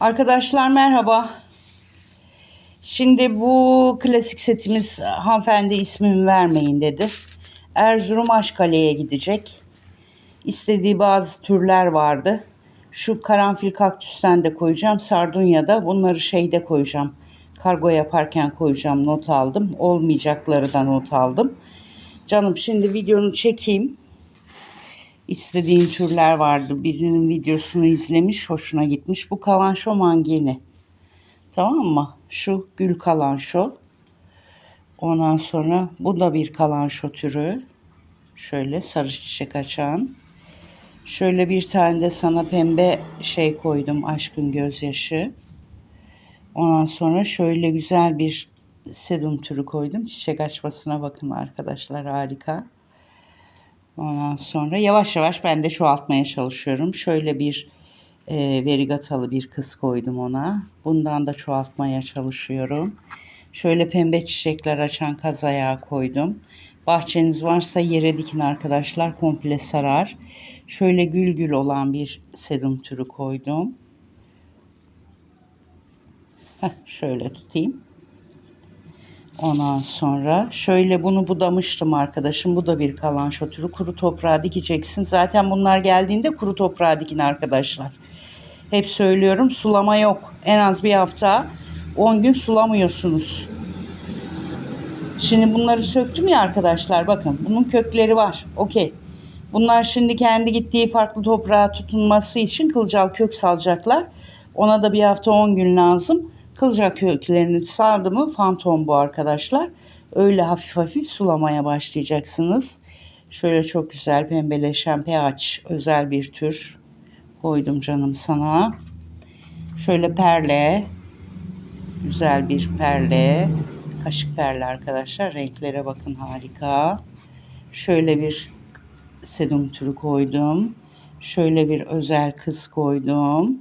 Arkadaşlar merhaba. Şimdi bu klasik setimiz hanımefendi ismimi vermeyin dedi. Erzurum Aşkale'ye gidecek. İstediği bazı türler vardı. Şu karanfil kaktüsten de koyacağım. Sardunya'da bunları şeyde koyacağım. Kargo yaparken koyacağım not aldım. Olmayacakları da not aldım. Canım şimdi videonu çekeyim. İstediğin türler vardı. Birinin videosunu izlemiş, hoşuna gitmiş. Bu kalanşo mangeni. Tamam mı? Şu gül kalanşo. Ondan sonra bu da bir kalanşo türü. Şöyle sarı çiçek açan. Şöyle bir tane de sana pembe şey koydum. Aşkın gözyaşı. Ondan sonra şöyle güzel bir sedum türü koydum. Çiçek açmasına bakın arkadaşlar harika. Ondan sonra yavaş yavaş ben de çoğaltmaya çalışıyorum. Şöyle bir e, verigatalı bir kız koydum ona. Bundan da çoğaltmaya çalışıyorum. Şöyle pembe çiçekler açan kaz ayağı koydum. Bahçeniz varsa yere dikin arkadaşlar komple sarar. Şöyle gül gül olan bir sedum türü koydum. Heh, şöyle tutayım. Ondan sonra şöyle bunu budamıştım arkadaşım. Bu da bir kalan türü. Kuru toprağa dikeceksin. Zaten bunlar geldiğinde kuru toprağa dikin arkadaşlar. Hep söylüyorum sulama yok. En az bir hafta 10 gün sulamıyorsunuz. Şimdi bunları söktüm ya arkadaşlar bakın. Bunun kökleri var. Okey. Bunlar şimdi kendi gittiği farklı toprağa tutunması için kılcal kök salacaklar. Ona da bir hafta 10 gün lazım. Kılcal köklerini sardı mı fantom bu arkadaşlar. Öyle hafif hafif sulamaya başlayacaksınız. Şöyle çok güzel pembeleşen pH özel bir tür koydum canım sana. Şöyle perle. Güzel bir perle. Kaşık perle arkadaşlar. Renklere bakın harika. Şöyle bir sedum türü koydum. Şöyle bir özel kız koydum.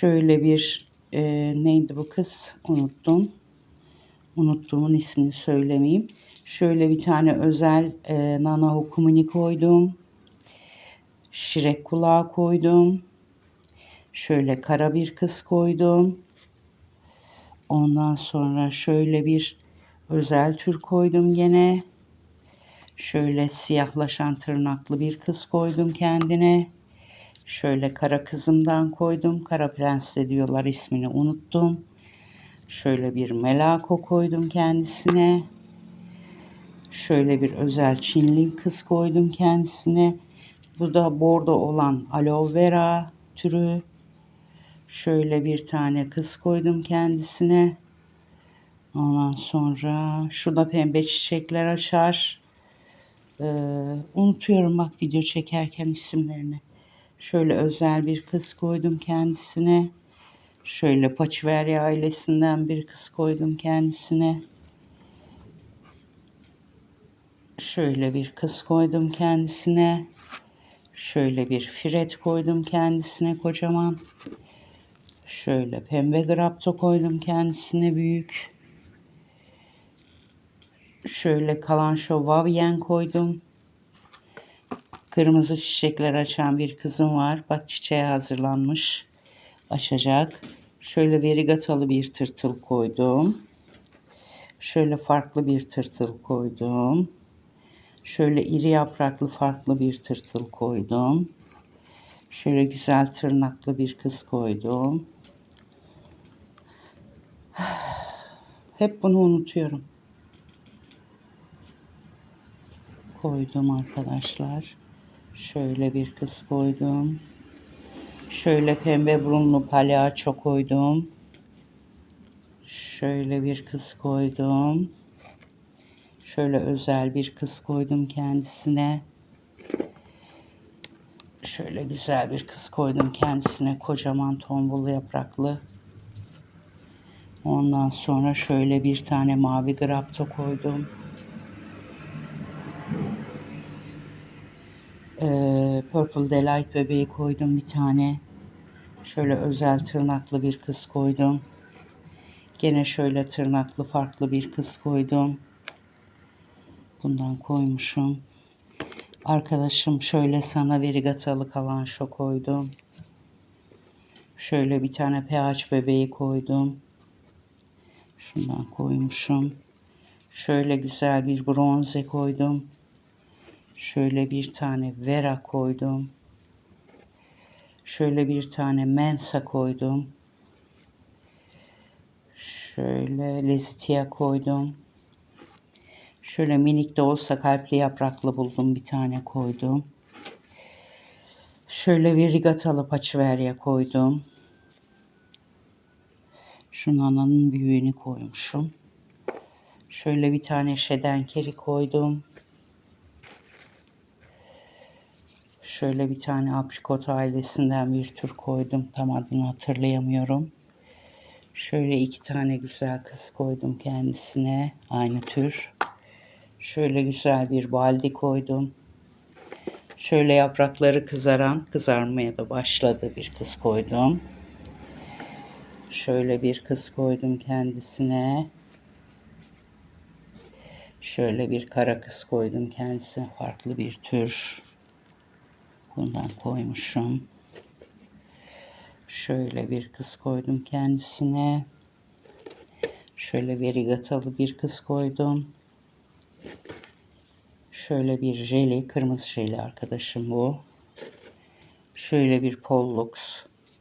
Şöyle bir e, neydi bu kız? Unuttum. Unuttuğumun ismini söylemeyeyim. Şöyle bir tane özel e, nana hukumuni koydum. Şirek kulağı koydum. Şöyle kara bir kız koydum. Ondan sonra şöyle bir özel tür koydum gene. Şöyle siyahlaşan tırnaklı bir kız koydum kendine. Şöyle kara kızımdan koydum. Kara prens de diyorlar ismini unuttum. Şöyle bir melako koydum kendisine. Şöyle bir özel Çinli kız koydum kendisine. Bu da bordo olan aloe vera türü. Şöyle bir tane kız koydum kendisine. Ondan sonra şurada pembe çiçekler açar. Ee, unutuyorum bak video çekerken isimlerini. Şöyle özel bir kız koydum kendisine. Şöyle Paçveri ailesinden bir kız koydum kendisine. Şöyle bir kız koydum kendisine. Şöyle bir firet koydum kendisine kocaman. Şöyle pembe grapto koydum kendisine büyük. Şöyle kalanşo vavyen koydum. Kırmızı çiçekler açan bir kızım var. Bak çiçeğe hazırlanmış. Açacak. Şöyle verigatalı bir tırtıl koydum. Şöyle farklı bir tırtıl koydum. Şöyle iri yapraklı farklı bir tırtıl koydum. Şöyle güzel tırnaklı bir kız koydum. Hep bunu unutuyorum. Koydum arkadaşlar. Şöyle bir kız koydum. Şöyle pembe burunlu palyaço koydum. Şöyle bir kız koydum. Şöyle özel bir kız koydum kendisine. Şöyle güzel bir kız koydum kendisine. Kocaman tombul yapraklı. Ondan sonra şöyle bir tane mavi grapto koydum. Ee, Purple Delight bebeği koydum bir tane. Şöyle özel tırnaklı bir kız koydum. Gene şöyle tırnaklı farklı bir kız koydum. Bundan koymuşum. Arkadaşım şöyle sana verigatalı kalan şo koydum. Şöyle bir tane pH bebeği koydum. Şundan koymuşum. Şöyle güzel bir bronze koydum. Şöyle bir tane vera koydum. Şöyle bir tane mensa koydum. Şöyle lezitia koydum. Şöyle minik de olsa kalpli yapraklı buldum bir tane koydum. Şöyle bir rigatalı paçiverya koydum. Şunun ananın büyüğünü koymuşum. Şöyle bir tane şedenkeri koydum. Şöyle bir tane aprikot ailesinden bir tür koydum. Tam adını hatırlayamıyorum. Şöyle iki tane güzel kız koydum kendisine. Aynı tür. Şöyle güzel bir baldi koydum. Şöyle yaprakları kızaran, kızarmaya da başladı bir kız koydum. Şöyle bir kız koydum kendisine. Şöyle bir kara kız koydum kendisine farklı bir tür. Bundan koymuşum. Şöyle bir kız koydum kendisine. Şöyle verigatalı bir kız koydum. Şöyle bir jeli, kırmızı jeli arkadaşım bu. Şöyle bir pollux,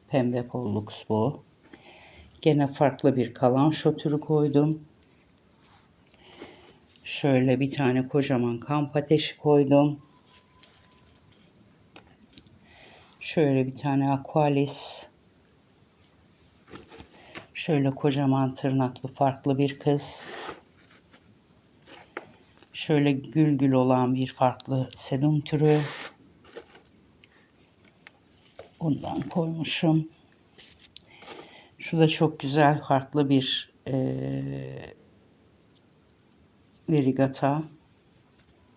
pembe pollux bu. Gene farklı bir kalan şotürü koydum. Şöyle bir tane kocaman kamp ateşi koydum. Şöyle bir tane aqualis. Şöyle kocaman tırnaklı farklı bir kız. Şöyle gül gül olan bir farklı sedum türü. Bundan koymuşum. Şu da çok güzel farklı bir e, verigata.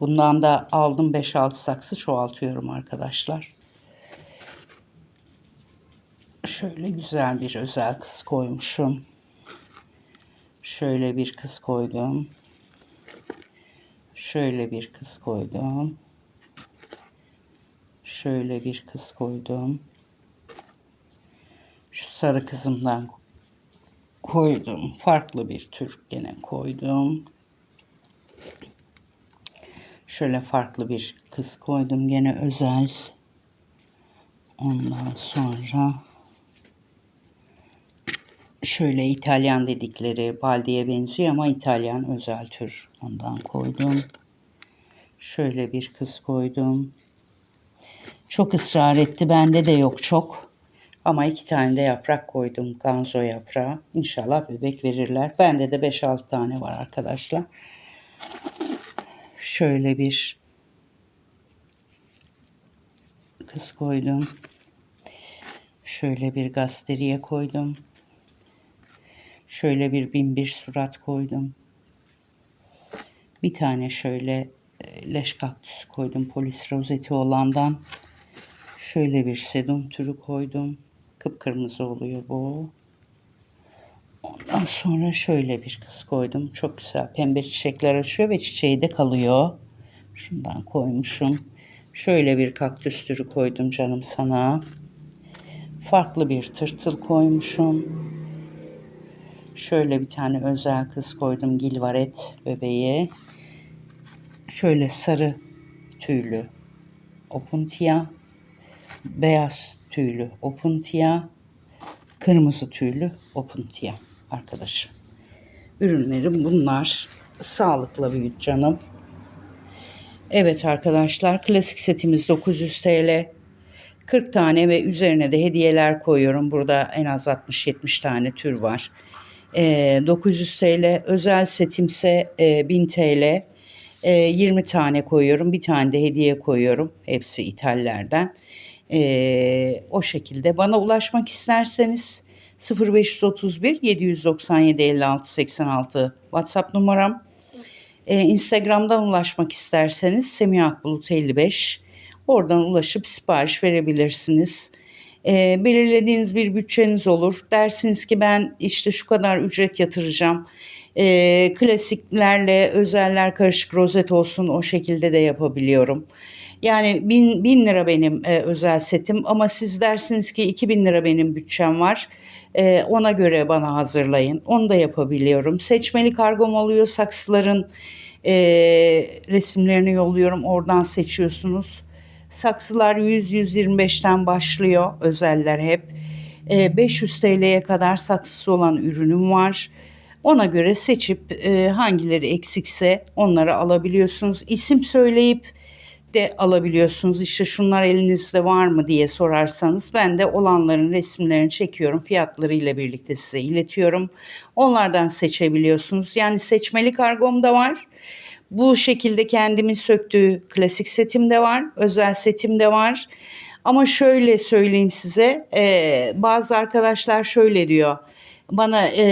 Bundan da aldım 5-6 saksı çoğaltıyorum arkadaşlar. Şöyle güzel bir özel kız koymuşum. Şöyle bir kız koydum. Şöyle bir kız koydum. Şöyle bir kız koydum. Şu sarı kızımdan koydum. Farklı bir tür gene koydum. Şöyle farklı bir kız koydum. Gene özel. Ondan sonra şöyle İtalyan dedikleri baldiye benziyor ama İtalyan özel tür. Ondan koydum. Şöyle bir kız koydum. Çok ısrar etti. Bende de yok çok. Ama iki tane de yaprak koydum. Ganzo yaprağı. İnşallah bebek verirler. Bende de 5-6 tane var arkadaşlar. Şöyle bir kız koydum. Şöyle bir gasteriye koydum. Şöyle bir bin bir surat koydum. Bir tane şöyle e, leş kaktüs koydum polis rozeti olandan. Şöyle bir sedum türü koydum. Kıpkırmızı oluyor bu. Ondan sonra şöyle bir kız koydum. Çok güzel pembe çiçekler açıyor ve çiçeği de kalıyor. Şundan koymuşum. Şöyle bir kaktüs türü koydum canım sana. Farklı bir tırtıl koymuşum. Şöyle bir tane özel kız koydum. Gilvaret bebeği. Şöyle sarı tüylü opuntia. Beyaz tüylü opuntia. Kırmızı tüylü opuntia arkadaşım. Ürünlerim bunlar. Sağlıkla büyüt canım. Evet arkadaşlar klasik setimiz 900 TL. 40 tane ve üzerine de hediyeler koyuyorum. Burada en az 60-70 tane tür var. E, 900 TL özel setimse e, 1000 TL. E, 20 tane koyuyorum. Bir tane de hediye koyuyorum. Hepsi ithallerden. E, o şekilde bana ulaşmak isterseniz 0531 797 56 86 WhatsApp numaram. E, Instagram'dan ulaşmak isterseniz Semih Akbulut 55. Oradan ulaşıp sipariş verebilirsiniz. E, belirlediğiniz bir bütçeniz olur. Dersiniz ki ben işte şu kadar ücret yatıracağım. E, klasiklerle özeller karışık rozet olsun o şekilde de yapabiliyorum. Yani bin, bin lira benim e, özel setim ama siz dersiniz ki 2000 lira benim bütçem var. E, ona göre bana hazırlayın. Onu da yapabiliyorum. Seçmeli kargom oluyor. Saksıların e, resimlerini yolluyorum. Oradan seçiyorsunuz. Saksılar 100-125'ten başlıyor. Özeller hep. E, 500 TL'ye kadar saksısı olan ürünüm var. Ona göre seçip e, hangileri eksikse onları alabiliyorsunuz. İsim söyleyip de alabiliyorsunuz. İşte şunlar elinizde var mı diye sorarsanız ben de olanların resimlerini çekiyorum. Fiyatlarıyla birlikte size iletiyorum. Onlardan seçebiliyorsunuz. Yani seçmeli kargom da var. Bu şekilde kendimin söktüğü klasik setim de var. Özel setim de var. Ama şöyle söyleyeyim size. e, bazı arkadaşlar şöyle diyor. Bana e,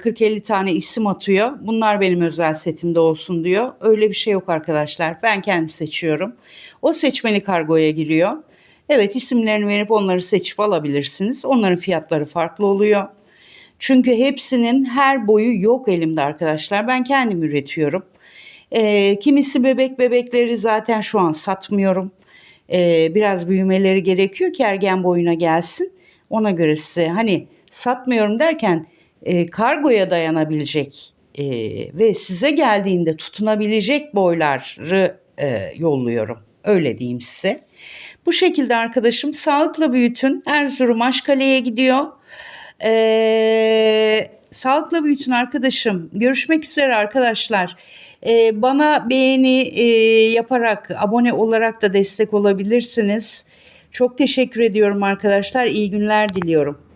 40-50 tane isim atıyor. Bunlar benim özel setimde olsun diyor. Öyle bir şey yok arkadaşlar. Ben kendim seçiyorum. O seçmeli kargoya giriyor. Evet isimlerini verip onları seçip alabilirsiniz. Onların fiyatları farklı oluyor. Çünkü hepsinin her boyu yok elimde arkadaşlar. Ben kendim üretiyorum. Ee, kimisi bebek bebekleri zaten şu an satmıyorum. Ee, biraz büyümeleri gerekiyor ki ergen boyuna gelsin. Ona göre size hani satmıyorum derken e, kargoya dayanabilecek e, ve size geldiğinde tutunabilecek boyları e, yolluyorum. Öyle diyeyim size. Bu şekilde arkadaşım sağlıkla büyütün. Erzurum Aşkale'ye gidiyor. Ee, sağlıkla büyütün arkadaşım. Görüşmek üzere arkadaşlar. Ee, bana beğeni e, yaparak, abone olarak da destek olabilirsiniz. Çok teşekkür ediyorum arkadaşlar. İyi günler diliyorum.